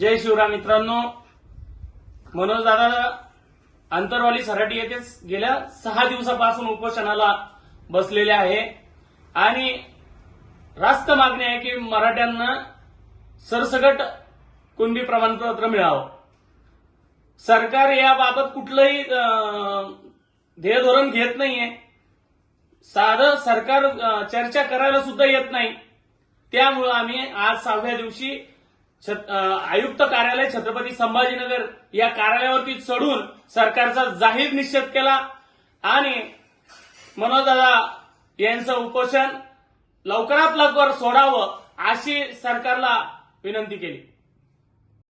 जय शिवराय मित्रांनो. मनोज दादा अंतरवाली सराटी येथे गेल्या सहा दिवसापासून उपोषणाला बसलेले आहे. आणि रास्त मागणी आहे की मराठ्यांना सरसकट कुणबी प्रमाणपत्र मिळावं. सरकार याबाबत कुठलंही ध्येय धोरण घेत नाहीये. साधं सरकार चर्चा करायला सुद्धा येत नाही. त्यामुळं आम्ही आज सहाव्या दिवशी आयुक्त कार्यालय छत्रपती संभाजीनगर या कार्यालयावरती चढून सरकारचा जाहीर निषेध केला आणि मनोजदादा यांचं उपोषण लवकरात लवकर सोडावं अशी सरकारला विनंती केली.